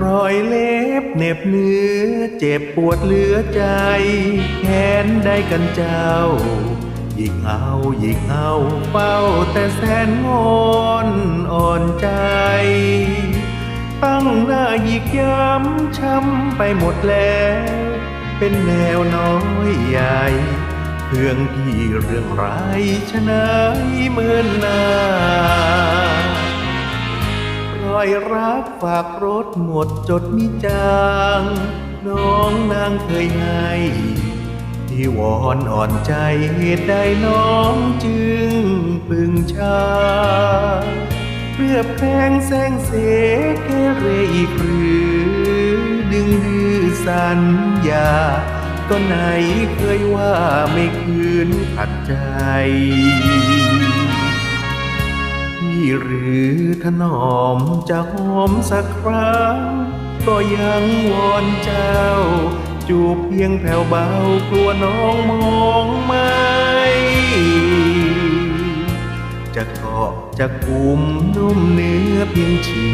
รอยเหน็บเนื้อเจ็บปวดเหลือใจ แค้นได้กันเจ้า หยิกเอาหยิกเอาเฝ้าแต่แสนงอนอ่อนใจ ตั้งหน้าหยิกย้ำช้ำไปหมดแล้ว เป็นแนวน้อยใหญ่เครื่องพี่เรื่องไรายชนะเมินหนา รักฝากรถหมดจดมิจาง น้องนางเคยให้ที่วอนอ่อนใจเหตุใดน้องจึงปึงชาเพื่อแพงแสงเสเกเรอีกหรือดึงดื้อสัญญา ก็ไหนเคยว่าไม่คืนขัดใจ หรือถนอมจะหอมสักครั้ง ก็ยังวอนเจ้า จูบเพียงแผ่วเบากลัวน้องมองไม่จะเกาะจะกุมนุ่มเนื้อเพียงเฉี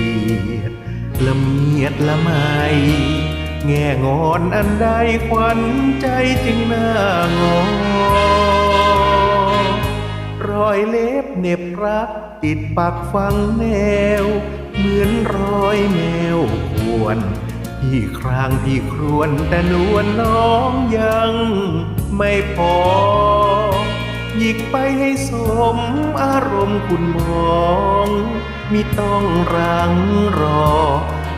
ยดละเมียดละไมแง่งอนอันใดควันใจจึงน่างอร เน็บรักติดปากฟังแนว เหมือนรอยแมวขวนพี่ครางพี่ครวนแต่นวลน้องยังไม่พอ หยิกไปให้สมอารมณ์คุณมองมิต้องรังรอ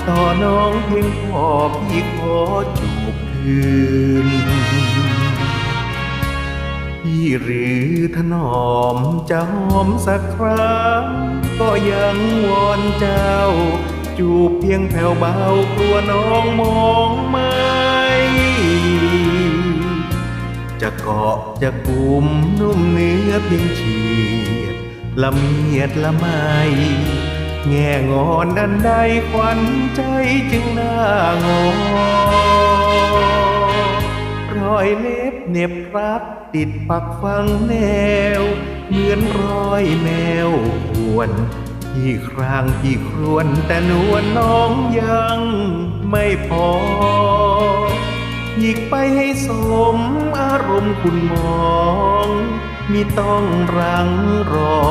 ต่อน้องเพียงพอพี่ขอจูบคืน พี่หรือถนอมจะหอมสักครั้ง ก็ยังวอนเจ้า จูบเพียงแผ่วเบากลัวน้องมองไม่จะเกาะจะกลุ่มนุ่มเนื้อเพียงเฉียดละเมียดละไมแง่งอนอันใดควันใจจึงน่างอรอยเล็บเหน็บรัก ติดปักฟังแนว เหมือนรอยแมวขวนพี่ครางพี่ครวนแต่นวลน้องยังไม่พอหยิกไปให้สมอารมณ์คุณมองมิต้องรังรอ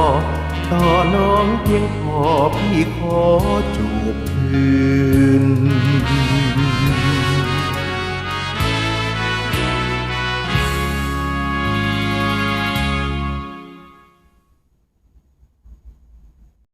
ต่อน้องเพียงพอพี่ขอจูบ